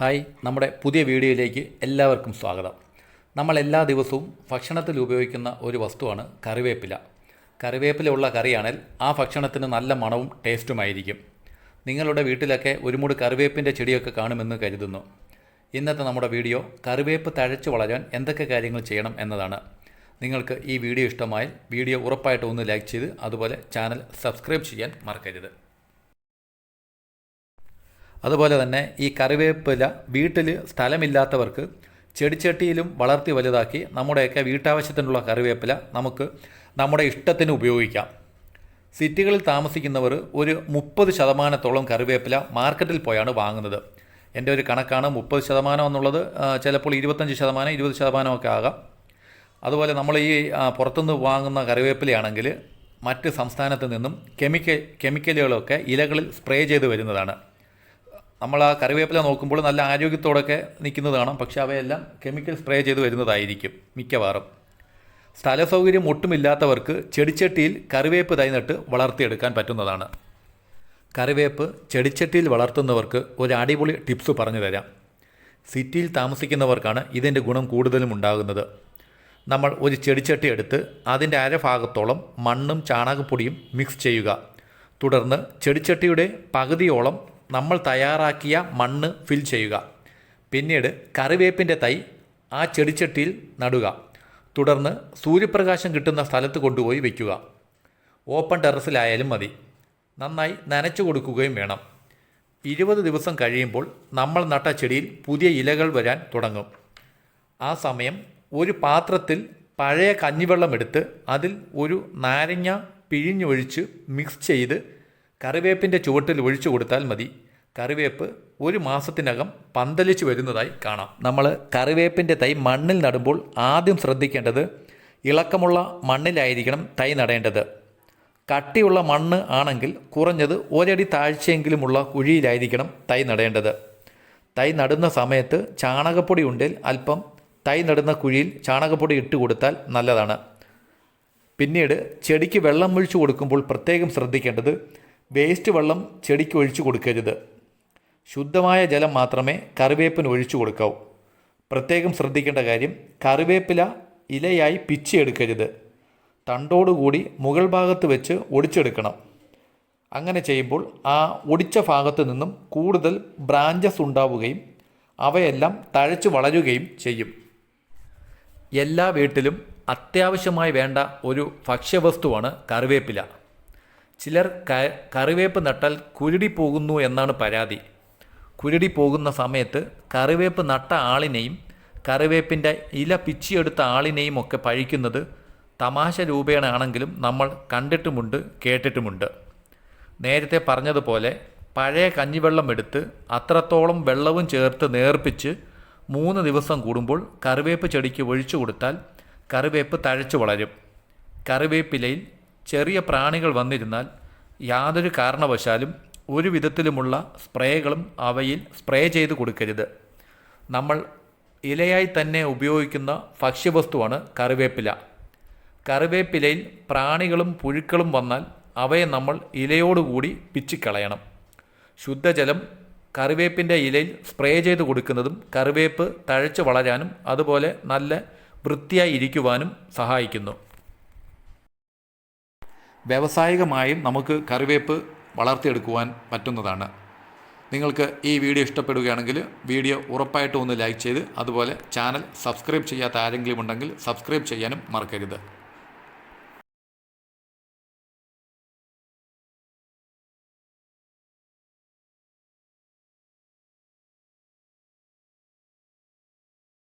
Hi നമ്മുടെ പുതിയ വീഡിയോയിലേക്ക് എല്ലാവർക്കും സ്വാഗതം. നമ്മൾ എല്ലാ ദിവസവും ഭക്ഷണത്തിൽ ഉപയോഗിക്കുന്ന ഒരു വസ്തുവാണ് കറിവേപ്പില. കറിവേപ്പില ഉള്ള കറിയാണെങ്കിൽ ആ ഭക്ഷണത്തിന് നല്ല മണവും ടേസ്റ്റുമായിരിക്കും. നിങ്ങളുടെ വീട്ടിലൊക്കെ ഒരു മൂട് കറിവേപ്പിന്റെ ചെടിയൊക്കെ കാണുമെന്ന് കരുതുന്നു. ഇന്നത്തെ നമ്മുടെ വീഡിയോ കറിവേപ്പ് തഴച്ചു വളരാൻ എന്തൊക്കെ കാര്യങ്ങൾ ചെയ്യണം എന്നതാണ്. നിങ്ങൾക്ക് ഈ വീഡിയോ ഇഷ്ടമായാൽ വീഡിയോ ഉറപ്പായിട്ട് ഒന്ന് ലൈക്ക് ചെയ്ത് അതുപോലെ ചാനൽ സബ്സ്ക്രൈബ് ചെയ്യാൻ മറക്കരുത്. അതുപോലെ തന്നെ ഈ കറിവേപ്പില വീട്ടിൽ സ്ഥലമില്ലാത്തവർക്ക് ചെടിച്ചട്ടിയിലും വളർത്തി വലുതാക്കി നമ്മുടെയൊക്കെ വീട്ടാവശ്യത്തിനുള്ള കറിവേപ്പില നമുക്ക് നമ്മുടെ ഇഷ്ടത്തിന് ഉപയോഗിക്കാം. സിറ്റികളിൽ താമസിക്കുന്നവർ ഒരു മുപ്പത് ശതമാനത്തോളം കറിവേപ്പില മാർക്കറ്റിൽ പോയാണ് വാങ്ങുന്നത്. എന്റെ ഒരു കണക്കാണ് മുപ്പത് ശതമാനം എന്നുള്ളത് ചിലപ്പോൾ ഇരുപത്തഞ്ച് ശതമാനം ഇരുപത് ശതമാനമൊക്കെ ആകാം. അതുപോലെ നമ്മൾ ഈ പുറത്തുനിന്ന് വാങ്ങുന്ന കറിവേപ്പിലയാണെങ്കിൽ മറ്റ് സംസ്ഥാനത്ത് നിന്നും കെമിക്കൽ കെമിക്കലുകളൊക്കെ ഇലകളിൽ സ്പ്രേ ചെയ്ത് വരുന്നതാണ്. നമ്മൾ ആ കറിവേപ്പില നോക്കുമ്പോൾ നല്ല ആരോഗ്യത്തോടൊക്കെ നിൽക്കുന്നത് കാണാം. പക്ഷേ അവയെല്ലാം കെമിക്കൽ സ്പ്രേ ചെയ്ത് വരുന്നതായിരിക്കും മിക്കവാറും. സ്ഥല സൗകര്യം ഒട്ടുമില്ലാത്തവർക്ക് ചെടിച്ചട്ടിയിൽ കറിവേപ്പ് തൈ നട്ട് വളർത്തിയെടുക്കാൻ പറ്റുന്നതാണ്. കറിവേപ്പ് ചെടിച്ചട്ടിയിൽ വളർത്തുന്നവർക്ക് ഒരു അടിപൊളി ടിപ്സ് പറഞ്ഞു തരാം. സിറ്റിയിൽ താമസിക്കുന്നവർക്കാണ് ഇതിന്റെ ഗുണം കൂടുതലും ഉണ്ടാകുന്നത്. നമ്മൾ ഒരു ചെടിച്ചട്ടി എടുത്ത് അതിന്റെ അരഭാഗത്തോളം മണ്ണും ചാണകപ്പൊടിയും മിക്സ് ചെയ്യുക. തുടർന്ന് ചെടിച്ചട്ടിയുടെ പകുതിയോളം നമ്മൾ തയ്യാറാക്കിയ മണ്ണ് ഫിൽ ചെയ്യുക. പിന്നീട് കറിവേപ്പിന്റെ തൈ ആ ചെടിച്ചട്ടിയിൽ നടുക. തുടർന്ന് സൂര്യപ്രകാശം കിട്ടുന്ന സ്ഥലത്ത് കൊണ്ടുപോയി വയ്ക്കുക ഓപ്പൺ ടെറസിലായാലും മതി. നന്നായി നനച്ചു കൊടുക്കുകയും വേണം. ഇരുപത് ദിവസം കഴിയുമ്പോൾ നമ്മൾ നട്ട ചെടിയിൽ പുതിയ ഇലകൾ വരാൻ തുടങ്ങും. ആ സമയം ഒരു പാത്രത്തിൽ പഴയ കഞ്ഞിവെള്ളം എടുത്ത് അതിൽ ഒരു നാരങ്ങ പിഴിഞ്ഞൊഴിച്ച് മിക്സ് ചെയ്ത് കറിവേപ്പിന്റെ ചുവട്ടിൽ ഒഴിച്ചു കൊടുത്താൽ മതി. കറിവേപ്പ് ഒരു മാസത്തിനകം പന്തലിച്ച് വരുന്നതായി കാണാം. നമ്മൾ കറിവേപ്പിന്റെ തൈ മണ്ണിൽ നടുമ്പോൾ ആദ്യം ശ്രദ്ധിക്കേണ്ടത് ഇളക്കമുള്ള മണ്ണിലായിരിക്കണം തൈ നടേണ്ടത്. കട്ടിയുള്ള മണ്ണ് ആണെങ്കിൽ കുറഞ്ഞത് ഒരടി താഴ്ചയെങ്കിലുമുള്ള കുഴിയിലായിരിക്കണം തൈ നടേണ്ടത്. തൈ നടുന്ന സമയത്ത് ചാണകപ്പൊടി ഉണ്ടെങ്കിൽ അല്പം തൈ നടുന്ന കുഴിയിൽ ചാണകപ്പൊടി ഇട്ട് കൊടുത്താൽ നല്ലതാണ്. പിന്നീട് ചെടിക്ക് വെള്ളം ഒഴിച്ചു കൊടുക്കുമ്പോൾ പ്രത്യേകം ശ്രദ്ധിക്കേണ്ടത് വേസ്റ്റ് വെള്ളം ചെടിക്ക് ഒഴിച്ചു കൊടുക്കരുത്. ശുദ്ധമായ ജലം മാത്രമേ കറിവേപ്പിന് ഒഴിച്ചു കൊടുക്കാവൂ. പ്രത്യേകം ശ്രദ്ധിക്കേണ്ട കാര്യം കറിവേപ്പില ഇലയായി പിച്ചിയെടുക്കരുത് തണ്ടോടുകൂടി മുകൾ ഭാഗത്ത് വെച്ച് ഒടിച്ചെടുക്കണം. അങ്ങനെ ചെയ്യുമ്പോൾ ആ ഒടിച്ച ഭാഗത്ത് നിന്നും കൂടുതൽ ബ്രാഞ്ചസ് ഉണ്ടാവുകയും അവയെല്ലാം തഴച്ചു വളരുകയും ചെയ്യും. എല്ലാ വീട്ടിലും അത്യാവശ്യമായി വേണ്ട ഒരു ഭക്ഷ്യവസ്തുവാണ് കറിവേപ്പില. ചിലർ കറിവേപ്പ് നട്ടാൽ കുരുടി പോകുന്നു എന്നാണ് പരാതി. കുരുടി പോകുന്ന സമയത്ത് കറിവേപ്പ് നട്ട ആളിനെയും കറിവേപ്പിന്റെ ഇല പിച്ചിയെടുത്ത ആളിനെയും ഒക്കെ പഴിക്കുന്നത് തമാശ രൂപേണാണെങ്കിലും നമ്മൾ കണ്ടിട്ടുമുണ്ട് കേട്ടിട്ടുമുണ്ട്. നേരത്തെ പറഞ്ഞതുപോലെ പഴയ കഞ്ഞിവെള്ളം എടുത്ത് അത്രത്തോളം വെള്ളവും ചേർത്ത് നേർപ്പിച്ച് മൂന്ന് ദിവസം കൂടുമ്പോൾ കറിവേപ്പ് ചെടിക്ക് ഒഴിച്ചു കൊടുത്താൽ കറിവേപ്പ് തഴച്ചു വളരും. കറിവേപ്പിലയിൽ ചെറിയ പ്രാണികൾ വന്നിരുന്നാൽ യാതൊരു കാരണവശാലും ഒരു വിധത്തിലുമുള്ള സ്പ്രേകളും അവയിൽ സ്പ്രേ ചെയ്ത് കൊടുക്കരുത്. നമ്മൾ ഇലയായി തന്നെ ഉപയോഗിക്കുന്ന ഭക്ഷ്യവസ്തുവാണ് കറിവേപ്പില. കറിവേപ്പിലയിൽ പ്രാണികളും പുഴുക്കളും വന്നാൽ അവയെ നമ്മൾ ഇലയോടുകൂടി പിച്ചിക്കളയണം. ശുദ്ധജലം കറിവേപ്പിന്റെ ഇലയിൽ സ്പ്രേ ചെയ്ത് കൊടുക്കുന്നതും കറിവേപ്പ് തഴച്ച് വളരാനും അതുപോലെ നല്ല വൃത്തിയായി ഇരിക്കുവാനും സഹായിക്കുന്നു. വ്യാവസായികമായും നമുക്ക് കറിവേപ്പ് വളർത്തിയെടുക്കുവാൻ പറ്റുന്നതാണ്. നിങ്ങൾക്ക് ഈ വീഡിയോ ഇഷ്ടപ്പെടുകയാണെങ്കിൽ വീഡിയോ ഉറപ്പായിട്ടും ഒന്ന് ലൈക്ക് ചെയ്ത് അതുപോലെ ചാനൽ സബ്സ്ക്രൈബ് ചെയ്യാത്ത ആരെങ്കിലും ഉണ്ടെങ്കിൽ സബ്സ്ക്രൈബ് ചെയ്യാനും മറക്കരുത്.